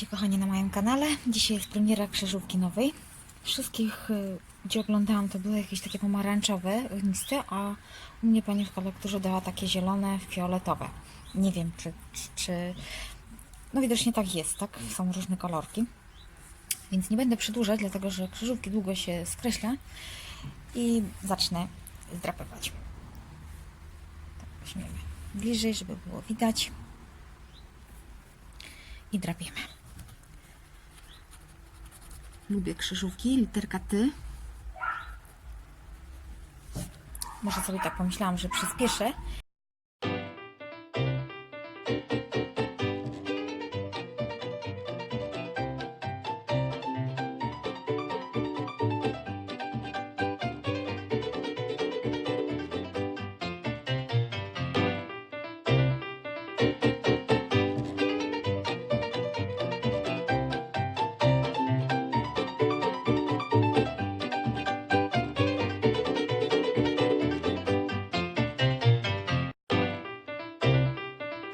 Witajcie kochani na moim kanale. Dzisiaj jest premiera krzyżówki nowej. Wszystkich, y, gdzie oglądałam, to były jakieś takie pomarańczowe, ogniste, a u mnie pani w kolekturze dała takie zielone, fioletowe. Nie wiem, czy, czy, czy... No widocznie tak jest, tak? Są różne kolorki. Więc nie będę przedłużać, dlatego że krzyżówki długo się skreśla i zacznę zdrapywać. Tak, bliżej, żeby było widać i drapiemy. Lubię krzyżówki, literka ty. Może sobie tak pomyślałam, że przyspieszę.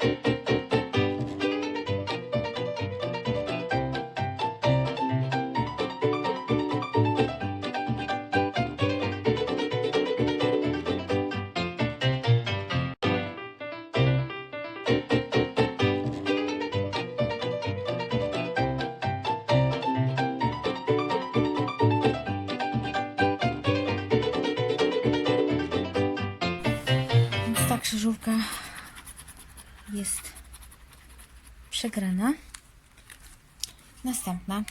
Więc przegrana. Następna.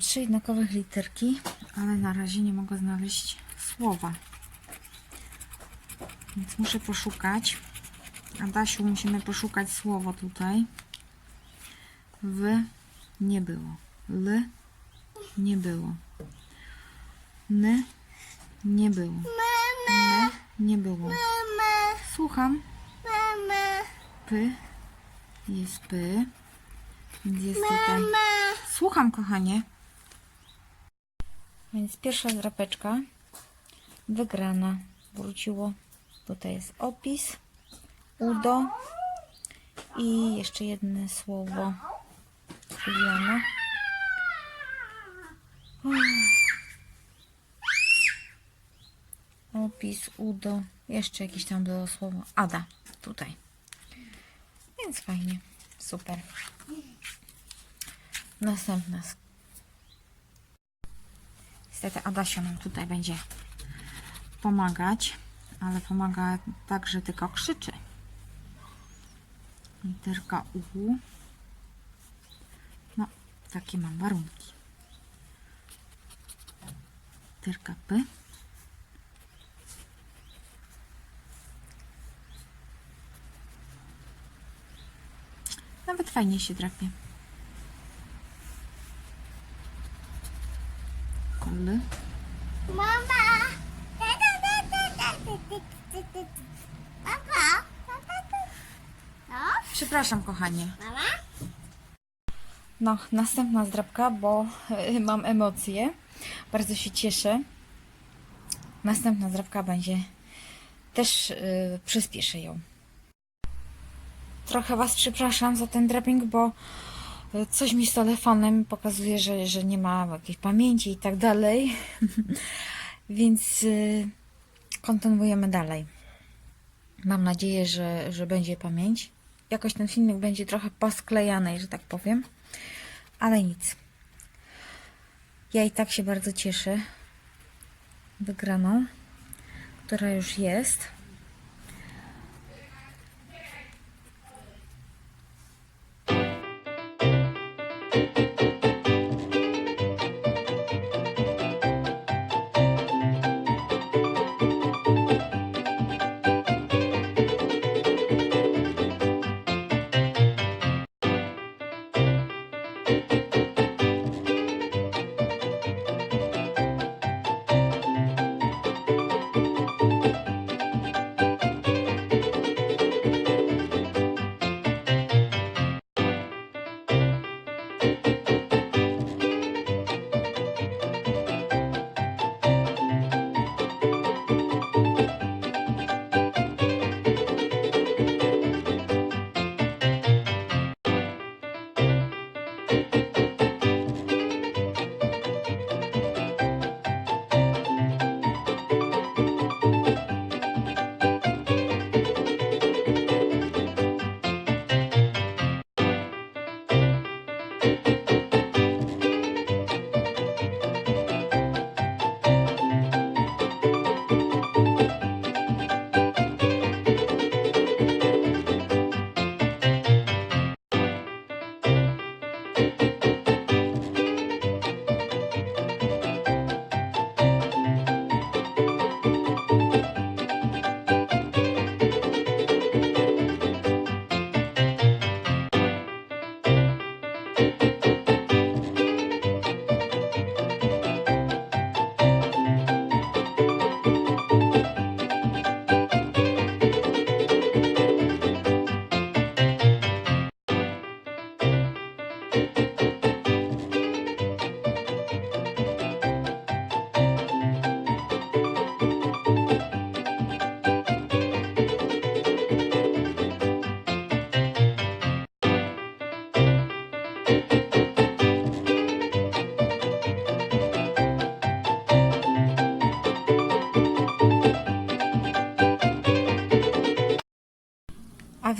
Trzy jednakowe literki, ale na razie nie mogę znaleźć słowa. Więc muszę poszukać. Adasiu, musimy poszukać słowo tutaj. W nie było. L nie było. N nie było. N nie było. Słucham. P jest P. Jest tutaj. Słucham, kochanie. Więc pierwsza drapeczka wygrana. Wróciło. Tutaj jest opis. Udo. I jeszcze jedno słowo. Juliana. Opis Udo. Jeszcze jakieś tam było słowo. Ada. Tutaj. Więc fajnie. Super. Następna Niestety Adasia nam tutaj będzie pomagać, ale pomaga tak, że tylko krzyczy. Literka U. No, takie mam warunki. Literka P. Nawet fajnie się drapie. Kole. Mama! Papa! No? Przepraszam, kochanie. Mama? No, następna zdrabka, bo y, mam emocje. Bardzo się cieszę. Następna zdrabka będzie też y, przyspieszę ją. Trochę Was przepraszam za ten draping, bo coś mi z telefonem pokazuje, że, że nie ma jakiejś pamięci i tak dalej. Więc y, kontynuujemy dalej. Mam nadzieję, że, że będzie pamięć. Jakoś ten filmik będzie trochę posklejany, że tak powiem. Ale nic. Ja i tak się bardzo cieszę wygraną, która już jest.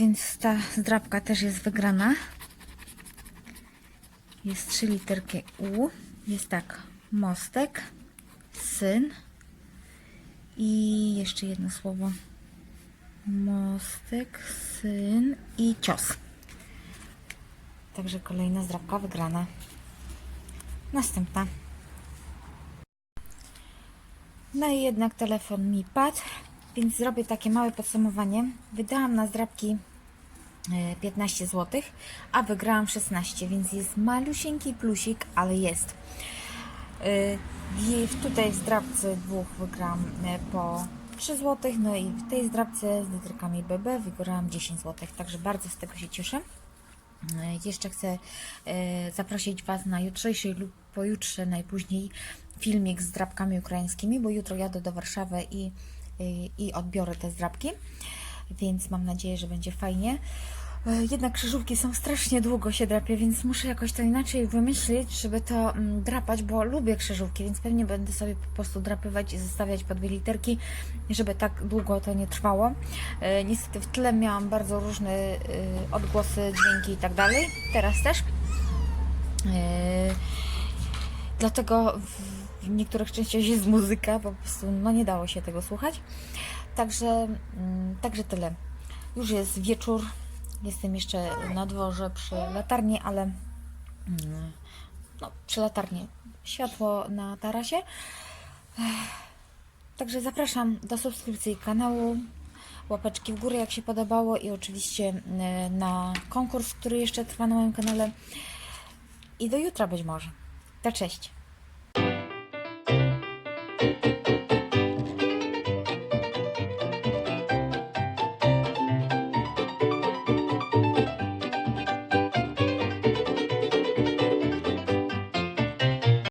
Więc ta zdrabka też jest wygrana. Jest trzy literki U. Jest tak, mostek, syn i jeszcze jedno słowo. Mostek, syn i cios. Także kolejna zdrabka wygrana. Następna. No i jednak telefon mi padł, więc zrobię takie małe podsumowanie. Wydałam na zdrabki 15 zł, a wygrałam 16, więc jest malusieńki plusik, ale jest. E, I tutaj w zdrabce dwóch wygrałam e, po 3 zł, no i w tej zdrabce z literkami BB wygrałam 10 zł, także bardzo z tego się cieszę. E, Jeszcze chcę e, zaprosić Was na jutrzejszy lub pojutrze najpóźniej filmik z drapkami ukraińskimi, bo jutro jadę do Warszawy i, i, i odbiorę te zdrapki, więc mam nadzieję, że będzie fajnie. E, Jednak krzyżówki są strasznie długo się drapie, więc muszę jakoś to inaczej wymyślić, żeby to mm, drapać, bo lubię krzyżówki, więc pewnie będę sobie po prostu drapywać i zostawiać po dwie literki, żeby tak długo to nie trwało. E, Niestety w tle miałam bardzo różne e, odgłosy, dźwięki i tak dalej. Teraz też. Dlatego w niektórych częściach jest muzyka, po prostu no nie dało się tego słuchać. Także, mm, także tyle. Już jest wieczór. Jestem jeszcze na dworze przy latarni, ale mm, no, przy latarni światło na tarasie. Także zapraszam do subskrypcji kanału, łapeczki w górę jak się podobało i oczywiście y, na konkurs, który jeszcze trwa na moim kanale. I do jutra być może. To cześć.